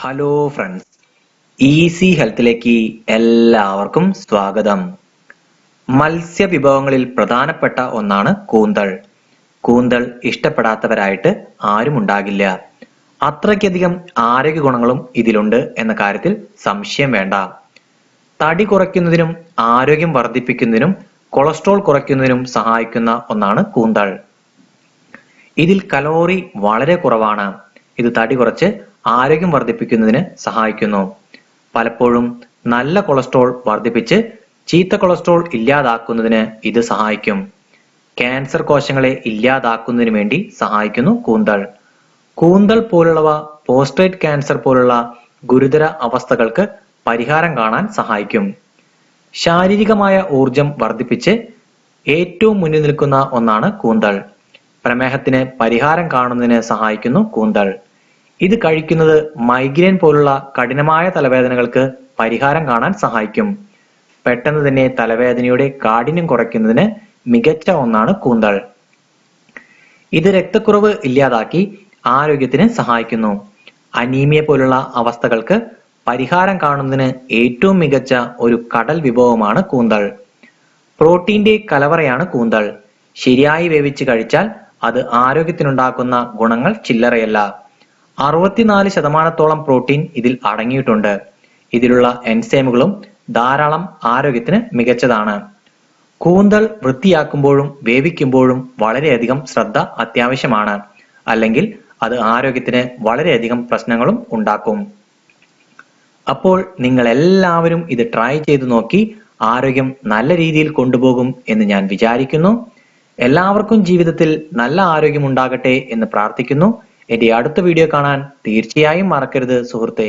Hello friends easy ഹെൽത്തിലേക്ക് എല്ലാവർക്കും സ്വാഗതം. മത്സ്യ വിഭവങ്ങളിൽ പ്രധാനപ്പെട്ട ഒന്നാണ് കൂന്തൾ. കൂന്തൾ ഇഷ്ടപ്പെടാത്തവരായിട്ട് ആരും ഉണ്ടാകില്ല. അത്രയ്ക്കധികം ആരോഗ്യ ഗുണങ്ങളും ഇതിലുണ്ട് എന്ന കാര്യത്തിൽ സംശയം വേണ്ട. തടി കുറയ്ക്കുന്നതിനും ആരോഗ്യം വർദ്ധിപ്പിക്കുന്നതിനും കൊളസ്ട്രോൾ കുറയ്ക്കുന്നതിനും സഹായിക്കുന്ന ഒന്നാണ് കൂന്തൾ. ഇതിൽ കലോറി വളരെ കുറവാണ്. ഇത് തടി കുറച്ച് ആരോഗ്യം വർദ്ധിപ്പിക്കുന്നതിന് സഹായിക്കുന്നു. പലപ്പോഴും നല്ല കൊളസ്ട്രോൾ വർദ്ധിപ്പിച്ച് ചീത്ത കൊളസ്ട്രോൾ ഇല്ലാതാക്കുന്നതിന് ഇത് സഹായിക്കും. ക്യാൻസർ കോശങ്ങളെ ഇല്ലാതാക്കുന്നതിന് വേണ്ടി സഹായിക്കുന്നു കൂന്തൾ. കൂന്തൽ പോലുള്ളവ പോസ്ട്രേറ്റ് ക്യാൻസർ പോലുള്ള ഗുരുതര അവസ്ഥകൾക്ക് പരിഹാരം കാണാൻ സഹായിക്കും. ശാരീരികമായ ഊർജം വർദ്ധിപ്പിച്ച് ഏറ്റവും മുന്നിൽ നിൽക്കുന്ന ഒന്നാണ് കൂന്തൾ. പ്രമേഹത്തിന് പരിഹാരം കാണുന്നതിന് സഹായിക്കുന്നു കൂന്തൽ ഇത് കഴിക്കുന്നത് മൈഗ്രെയിൻ പോലുള്ള കഠിനമായ തലവേദനകൾക്ക് പരിഹാരം കാണാൻ സഹായിക്കും. പെട്ടെന്ന് തന്നെ തലവേദനയുടെ കാഠിന്യം കുറയ്ക്കുന്നതിന് മികച്ച ഒന്നാണ് കൂന്തൾ. ഇത് രക്തക്കുറവ് ഇല്ലാതാക്കി ആരോഗ്യത്തിന് സഹായിക്കുന്നു. അനീമിയ പോലുള്ള അവസ്ഥകൾക്ക് പരിഹാരം കാണുന്നതിന് ഏറ്റവും മികച്ച ഒരു കടൽ വിഭവമാണ് കൂന്തൾ. പ്രോട്ടീന്റെ കലവറയാണ് കൂന്തൾ. ശരിയായി വേവിച്ച് കഴിച്ചാൽ അത് ആരോഗ്യത്തിനുണ്ടാക്കുന്ന ഗുണങ്ങൾ ചില്ലറയല്ല. അറുപത്തിനാല് ശതമാനത്തോളം പ്രോട്ടീൻ ഇതിൽ അടങ്ങിയിട്ടുണ്ട്. ഇതിലുള്ള എൻസൈമുകളും ധാരാളം ആരോഗ്യത്തിന് മികച്ചതാണ്. കൂന്തൽ വൃത്തിയാക്കുമ്പോഴും വേവിക്കുമ്പോഴും വളരെയധികം ശ്രദ്ധ അത്യാവശ്യമാണ്. അല്ലെങ്കിൽ അത് ആരോഗ്യത്തിന് വളരെയധികം പ്രശ്നങ്ങളും ഉണ്ടാക്കും. അപ്പോൾ നിങ്ങൾ എല്ലാവരും ഇത് ട്രൈ ചെയ്തു നോക്കി ആരോഗ്യം നല്ല രീതിയിൽ കൊണ്ടുപോകും എന്ന് ഞാൻ വിചാരിക്കുന്നു. എല്ലാവർക്കും ജീവിതത്തിൽ നല്ല ആരോഗ്യം ഉണ്ടാകട്ടെ എന്ന് പ്രാർത്ഥിക്കുന്നു. എന്റെ അടുത്ത വീഡിയോ കാണാൻ തീർച്ചയായും മറക്കരുത് സുഹൃത്തെ.